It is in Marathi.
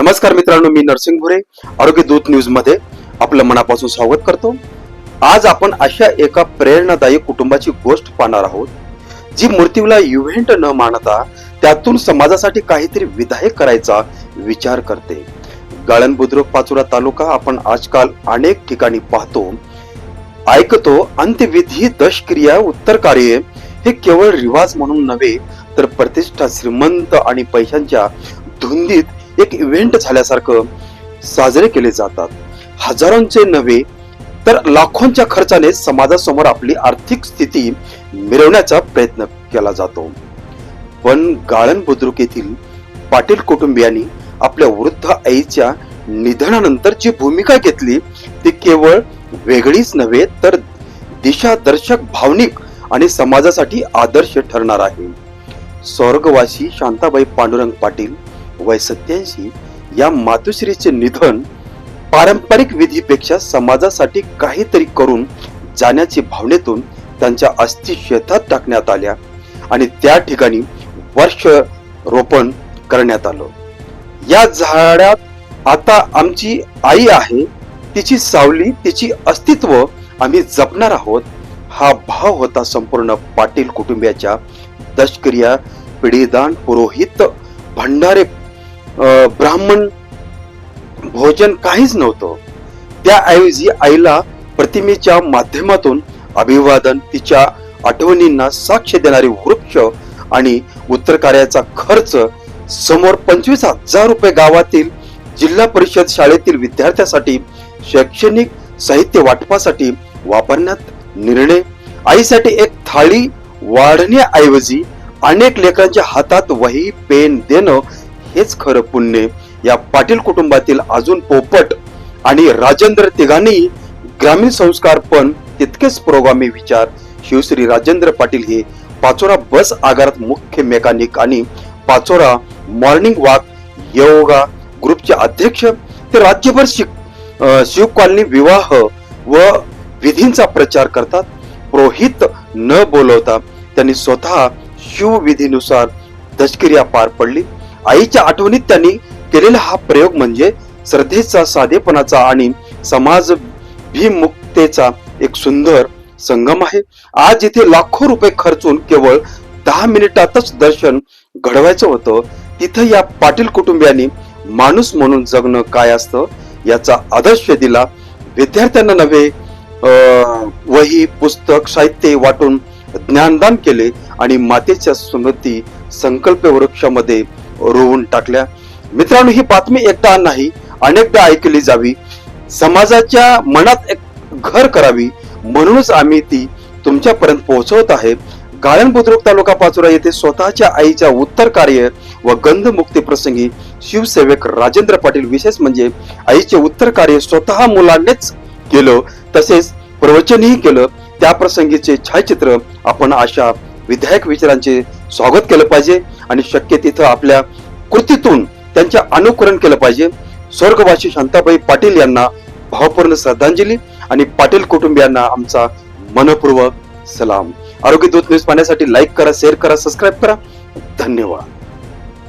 नमस्कार मित्रांनो मी नरसिंग भुरे आरोग्य दूत न्यूजमध्ये आपलं मनापासून स्वागत करतो. आज आपण अशा एका प्रेरणादायी कुटुंबाची गोष्ट पाहणार आहोत जी मृत्यूला इव्हेंट न मानता त्यातून समाजासाठी काहीतरी विधायक करायचा विचार करते. गाळण बुद्रुक पाचोरा तालुका आपण आजकाल अनेक ठिकाणी पाहतो. ऐकतो अंत्यविधी दशक्रिया उत्तर कार्य हे केवळ रिवाज म्हणून नव्हे तर प्रतिष्ठा श्रीमंत आणि पैशांच्या धुंदीत एक इव्हेंट झाल्यासारखं साजरे केले जातात. हजारोंचे नव्हे तर लाखोंच्या खर्चाने समाजासमोर आपली आर्थिक स्थिती मिळवण्याचा प्रयत्न केला जातो. पण गाळण बुद्रुक येथील पाटील कुटुंबियांनी आपल्या वृद्ध आईच्या निधनानंतर जी भूमिका घेतली. ती केवळ वेगळीच नव्हे तर दिशादर्शक भावनिक आणि समाजासाठी आदर्श ठरणार आहे. स्वर्गवासी शांताबाई पांडुरंग पाटील वय सत्याऐंशी या मातुश्रीचे निधन पारंपरिक विधीपेक्षा समाजासाठी काहीतरी करून जाण्याची भावनेतून त्यांच्या अस्थि शेतात टाकण्यात आल्या आणि त्या ठिकाणी वर्ष रोपण करण्यात आलं. या झाडात आता आमची आई आहे तिची सावली तिची अस्तित्व आम्ही जपणार आहोत हा भाव होता संपूर्ण पाटील कुटुंबियाच्या दशक्रिया पिढीदान पुरोहित भंडारे ब्राह्मण भोजन काहीच नव्हतं. त्याऐवजी आईला प्रतिमेच्या माध्यमातून अभिवादन तिच्या आठवणींना साक्ष देणारे वृक्ष आणि उत्तर कार्याचा खर्च समोर पंचवीस हजार रुपये गावातील जिल्हा परिषद शाळेतील विद्यार्थ्यासाठी शैक्षणिक साहित्य वाटपासाठी वापरण्यात निर्णय. आईसाठी एक थाळी वाढण्याऐवजी अनेक लेकरांच्या हातात वही पेन देणं हेच खरं पुण्य या पाटील कुटुंबातील अजून पोपट आणि राजेंद्र तिघांनी ग्रामीण संस्कार पण तितकेच प्रोगामी विचार. शिवश्री राजेंद्र पाटील हे पाचोरा बस आगारात मुख्य मेकॅनिक आणि पाचोरा मॉर्निंग वॉक योगा ग्रुपचे अध्यक्ष. ते राज्यभर शिक शिव कॉलनी विवाह व विधींचा प्रचार करतात. पुरोहित न बोलवता त्यांनी स्वतः शिवविधीनुसार दशक्रिया पार पडली. आईच्या आठवणीत त्यांनी केलेला हा प्रयोग म्हणजे श्रद्धेचा साधेपणाचा आणि समाज भीमुक्तेचा एक सुंदर संगम आहे. आज इथे लाखो रुपये खर्चून केवळ दहा मिनिटातच दर्शन घडवायचं होतं. तिथं या पाटील कुटुंबियांनी माणूस म्हणून जगणं काय असतं याचा आदर्श दिला. विद्यार्थ्यांना नव्हे वही पुस्तक साहित्य वाटून ज्ञानदान केले आणि मातेच्या स्मृती संकल्प वृक्षामध्ये रोवून टाकल्या. मित्रांनो ही बातमी एकदा नाही अनेकदा ऐकली जावी. समाजाच्या मनात एक घर करावी म्हणूनच आम्ही ती तुमच्यापर्यंत पोहोचवत आहे. गाळण बुद्रुक तालुका पाचोरा येथे स्वतःच्या आईच्या उत्तर कार्य व गंधमुक्ती प्रसंगी शिवसेवक राजेंद्र पाटील विशेष म्हणजे आईचे उत्तर कार्य स्वतः मुलांनीच केलं तसेच प्रवचनही केलं. त्या प्रसंगीचे छायाचित्र आपण अशा विधायक विचारांचे स्वागत केलं पाहिजे आणि शक्य तिथं आपल्या कृतीतून त्यांचे अनुकरण केलं पाहिजे. स्वर्गवासी शांताबाई पाटील यांना भावपूर्ण श्रद्धांजली आणि पाटील कुटुंबियांना आमचा मनपूर्वक सलाम. आरोग्य दूत न्यूज पाहण्यासाठी लाईक करा शेअर करा सबस्क्राईब करा. धन्यवाद.